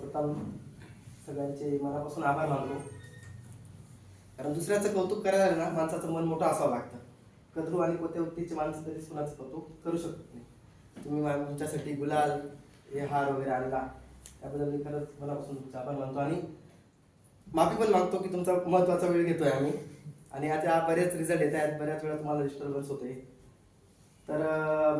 सर्वप्रथम सगळ्यांचे मनापासून आभार मानतो. कारण दुसऱ्याचं कौतुक करायला ना माणसाचं मन मोठं असावं लागतं. कद्रू आणि कोट्यावृत्तीचे माणसं तरी कुणाचं कौतुक करू शकत नाही. तुम्ही मा- तुमच्यासाठी गुलाल हे हार वगैरे आणला त्याबद्दल मी खरंच मनापासून तुमचा आभार मानतो. आणि माफी पण मागतो की तुमचा महत्त्वाचा वेळ घेतोय आम्ही. आणि आता बरेच रिझल्ट येत आहेत. बऱ्याच वेळा तुम्हाला डिस्टर्बन्स होते. तर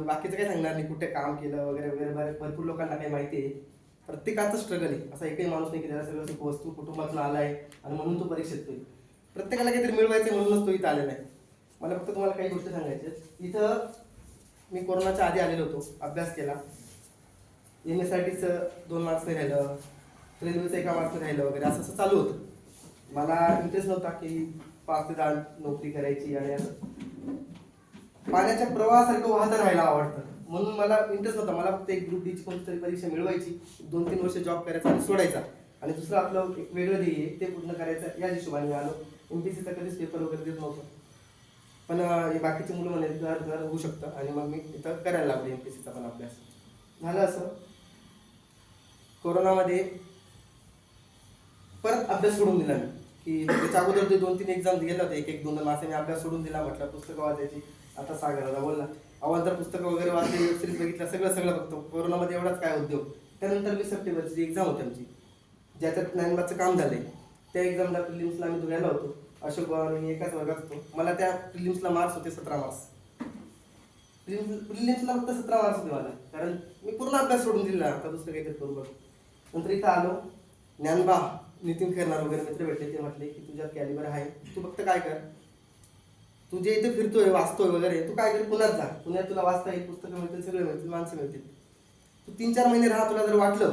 बाकीचं काय सांगणार? मी कुठे काम केलं वगैरे वगैरे बरे भरपूर लोकांना काही माहिती आहे. प्रत्येकाचं स्ट्रगल आहे. असा एकही माणूस नाही की त्याला सगळं सुख वस्तू कुटुंबातून आला आहे आणि म्हणून तो परीक्षेत येतोय. प्रत्येकाला काहीतरी मिळवायचं म्हणूनच तो इथं आलेला आहे. मला फक्त तुम्हाला काही गोष्टी सांगायच्या इथं मी कोरोनाच्या आधी आलेलो होतो. अभ्यास केला. एम एस आय टीचं दोन मार्क्सने राहिलं. रेल्वेचं एका मार्क्सने राहिलं वगैरे. असं असं चालू होतं. मला इंटरेस्ट नव्हता की पाच ते दहा नोकरी करायची आणि असं. पाण्याच्या प्रवाहासारखं वाहत राहायला आवडतं. म्हणून मला इंटरेस्ट होता मला फक्त एक ग्रुप डीची कोणती परीक्षा मिळवायची. दोन तीन वर्ष जॉब करायचा आणि सोडायचा. आणि दुसरं आपलं एक वेगळं ध्येय आहे, ते पूर्ण करायचं. या हिशोबाने मी आलो. एम पी सीचा कधीच पेपर वगैरे देत नव्हतं. पण बाकीचे मुलं म्हणे घर घर होऊ शकतं. आणि मग मी इथं करायला लागलो एम पी सीचा पण अभ्यास. झालं असं. कोरोनामध्ये परत अभ्यास सोडून दिला मी. की त्याच्या अगोदर ते दोन तीन एक्झाम गेला होते. एक एक दोन दोन मासे मी अभ्यास सोडून दिला. म्हटलं पुस्तकं वाचायची. आता सागराला बोलला. अवांतर पुस्तकं वगैरे वाचली वेबसिरीज बघितलं सगळं सगळं बघतो. कोरोनामध्ये एवढाच काय उद्योग. त्यानंतर वीस सप्टेंबरची एक्झाम होती आमची ज्याच्यात ज्ञानबाचं काम झालंय. त्या एक्झामला प्रिलिम्सला आम्ही धुळ्याला होतो. अशोक भाऊ मी एकाच वर्गात होतो. मला त्या प्रिलिम्सला मार्क्स होते सतरा मार्क्स प्रिलिम्सला फक्त सतरा मार्क्स होते मला. कारण मी पूर्ण अभ्यास सोडून दिला. आता दुसरं काहीतरी करू बघ. नंतर इथं आलो. ज्ञानबा नितीन खेरणार वगैरे मित्र भेटले. ते म्हटले की तुझ्यात कॅलिबर आहे. तू फक्त काय कर? तू जे इथे फिरतोय वाचतोय वगैरे तू काय कर पुण्यात जा. पुण्यात तुला वाचता येईल पुस्तकं मिळतील सगळे मिळतील माणसं मिळतील. तू तीन चार महिने राहा तुला जर वाटलं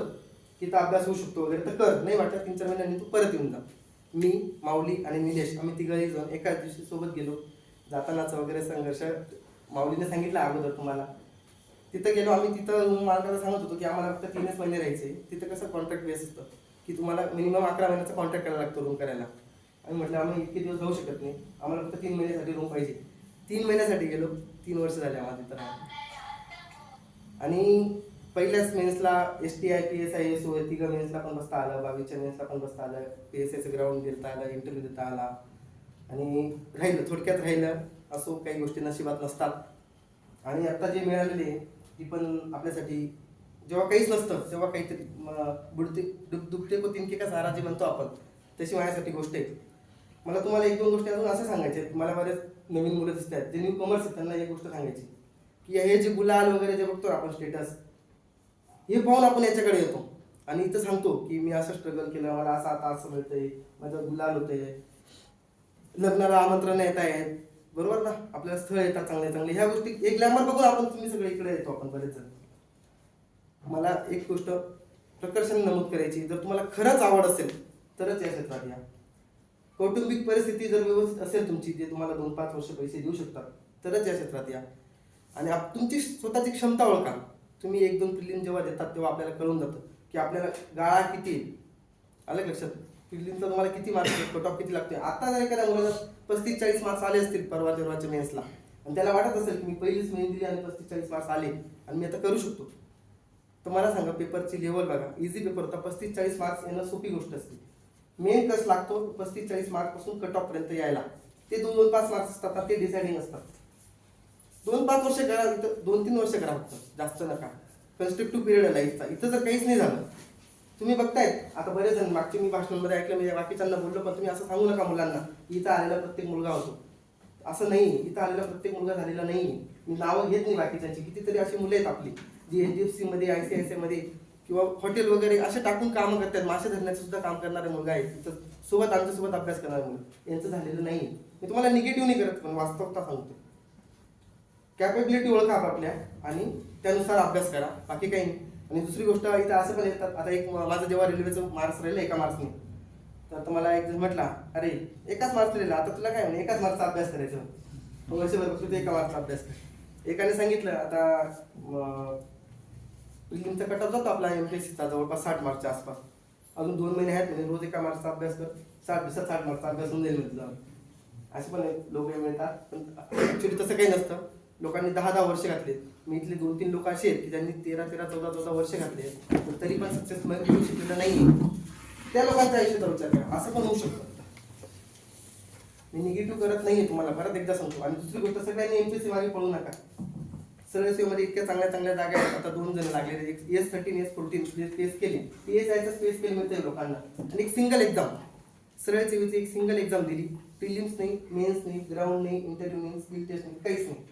की तर अभ्यास होऊ शकतो वगैरे तर कर. नाही वाटलं तीन चार महिन्यांनी तू परत येऊन जा. मी माऊली आणि निलेश आम्ही तिघही जाऊन एकाच दिवशी सोबत गेलो. जातानाच वगैरे संघर्ष. माऊलीने सांगितलं अगोदर तुम्हाला. तिथं गेलो आम्ही तिथं मालकाला सांगत होतो की आम्हाला फक्त तीनच महिने राहायचे. तिथं कसं कॉन्ट्रॅक्ट बेस असतं? की तुम्हाला मिनिमम अकरा महिन्याचा कॉन्ट्रॅक्ट करायला लागतो रूम करायला. आम्ही म्हटलं आम्ही इतके दिवस जाऊ शकत नाही. आम्हाला फक्त तीन महिन्यासाठी रूम पाहिजे. तीन महिन्यासाठी गेलो. तीन वर्ष झाले आम्हाला तिथं आणि पहिल्याच मेन्सला S T I P S I S O तिघा मेन्सला पण बसता आलं. बावीसच्या मेन्सला पण बसता आलं. पी एस एस ग्राउंड देता आलं इंटरव्ह्यू देता आला. आणि राहिलं थोडक्यात राहिलं. असो काही गोष्टी नशिबात नसतात. आणि आत्ता जे मिळालेले आहे, ती पण आपल्यासाठी जेव्हा काहीच नसतं तेव्हा काहीतरी बुडते दुख दुखते को तिनके का सहारा जे म्हणतो आपण तशी माझ्यासाठी गोष्ट आहे. मला तुम्हाला एक दोन गोष्टी अजून असं सांगायचे आहेत. मला बरेच नवीन मुलं दिसत आहेत. जे न्यू कॉमर्स आहेत त्यांना एक गोष्ट सांगायची की हे जे गुलाल वगैरे जे बघतो आपण स्टेटस हे पाहून आपण याच्याकडे येतो. आणि इथं सांगतो की मी असं स्ट्रगल केलं. मला असं आता असं मिळतंय. माझं गुलाल होतंय. लग्नाला आमंत्रण येत आहेत बरोबर ना? आपल्याला स्थळ येतात चांगले चांगले. ह्या गोष्टी एक ग्लॅमर बघून आपण तुम्ही सगळे इकडे येतो आपण बरेच जण. मला एक गोष्ट प्रकर्षाने नमूद करायची जर तुम्हाला खरंच आवड असेल तरच या क्षेत्रात या. कौटुंबिक परिस्थिती जर व्यवस्थित असेल तुमची जे तुम्हाला दोन पाच वर्ष पैसे देऊ शकतात तरच या क्षेत्रात या. आणि आप- तुमची स्वतःची क्षमता ओळखा. तुम्ही एक दोन प्रिलिम जेव्हा देतात तेव्हा आपल्याला कळून जातं की आपल्याला गाळा किती आलं लक्षात? प्रिलिमचा तुम्हाला किती मार्क्स कट ऑफ किती लागते आता जर एखाद्या मुलाला पस्तीस चाळीस मार्क्स आले असतील परवा तेरवाच्या मेन्सला आणि त्याला वाटत असेल की मी पहिलीच मेन दिली आणि पस्तीस चाळीस मार्क्स आले आणि मी आता करू शकतो. तर मला सांगा पेपरची लेवल बघा. इझी पेपर होता पस्तीस चाळीस मार्क्स येणं सोपी गोष्ट असते. मेन कस लागतो? पस्तीस चाळीस मार्कपासून कट ऑफ पर्यंत यायला. ते दोन दोन पाच मार्क्स असतात ते डिसाइडिंग असतात. दोन पाच वर्ष करा दोन तीन वर्ष करा फक्त. जास्त नका. कन्स्ट्रक्टिव्ह पिरियड आहे लाईफचा इथं जर काहीच नाही झालं तुम्ही बघताय आता बरेच जण मागचे मी भाषणांमध्ये ऐकलं म्हणजे बाकीच्यांना बोललो पण तुम्ही असं सांगू नका मुलांना इथं आलेला प्रत्येक मुलगा होतो. असं नाही इथं आलेला प्रत्येक मुलगा झालेला नाही. मी नावं घेत नाही बाकीच्यांची. कितीतरी अशी मुलं आहेत आपली जी एच डी एफ सीमध्ये आय सी आय सीमध्ये किंवा हॉटेल वगैरे असे टाकून कामं करतात. मासे धरण्याचं सुद्धा काम करणारे मुलगा आहे. तिथं सोबत आमच्यासोबत अभ्यास करणारे मुलं यांचं झालेलं नाही मी तुम्हाला निगेटिव्ह नाही करत पण वास्तवता सांगतो. कॅपेबिलिटी ओळखा आपापल्या आणि त्यानुसार अभ्यास करा. बाकी काही नाही. आणि दुसरी गोष्ट इथं असं पण येतात. आता एक माझं जेव्हा रेल्वेचं मार्क्स राहिलं एका मार्क्सने तर तुम्हाला एक जण म्हटला अरे एकाच मार्क्स राहिला आता तुला काय म्हणे? एकाच मार्क्सचा अभ्यास करायचा. मग असे बरोबर तू एका मार्क्सचा अभ्यास कर. एकाने सांगितलं आता प्रिलिमचा कटअप जातो आपला एम पी एस सीचा जवळपास साठ मार्कच्या आसपास. अजून दोन महिने आहेत म्हणजे रोज एका मार्कचा अभ्यास कर साठ दिवसात साठ मार्कचा अभ्यास होऊन जाईल म्हणजे तुझा असे पण लोक मिळतात पण ॲक्च्युली तसं काही नसतं. लोकांनी दहा दहा वर्ष घातले मी इथले दोन तीन लोक असे आहेत की ज्यांनी तेरा तेरा चौदा चौदा वर्ष घातले पण तरी पण सक्सेस मिळू शकलेलं नाही त्या लोकांचा आयुष्याचा विचार करा. असं पण होऊ शकतं. मी निगेटिव्ह करत नाहीये तुम्हाला. परत एकदा सांगतो. आणि दुसरी गोष्ट सगळ्यांनी सी मागे पळू नका. सरळ सेवेमध्ये इतक्या चांगल्या चांगल्या जागा आहेत. आता दोन जण लागले. S thirteen S fourteen space केली पी एस आयचा स्पेस केली मिळते लोकांना. आणि एक सिंगल एक्झाम सरळ सेवेची एक सिंगल एक्झाम दिली. प्रिलिम्स नाही मेन्स नाही ग्राउंड नाही इंटरव्ह्यू नाही स्किल टेस्ट नाही काहीच नाही.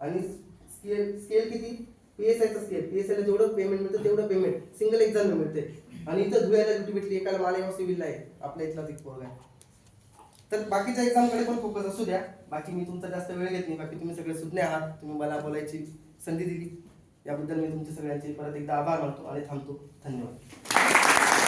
आणि स्केल स्केल किती? पी एस आयचा स्केल पी एस आयला जेवढं पेमेंट मिळतं तेवढं पेमेंट सिंगल एक्झाम मिळते आणि इथं धुळ्याला ड्युटी भेटली एकाला मालेगाव सिव्हिलला आहे. आपल्या इथलाच एक पोरगा आहे. तर बाकीच्या एक्झामकडे पण फोकस असू द्या. बाकी मी तुमचा जास्त वेळ घेत नाही. बाकी तुम्ही सगळे सुज्ञ आहात. तुम्ही मला बोलायची संधी दिली. याबद्दल मी तुमच्या सगळ्यांचे परत एकदा आभार मानतो आणि थांबतो. धन्यवाद.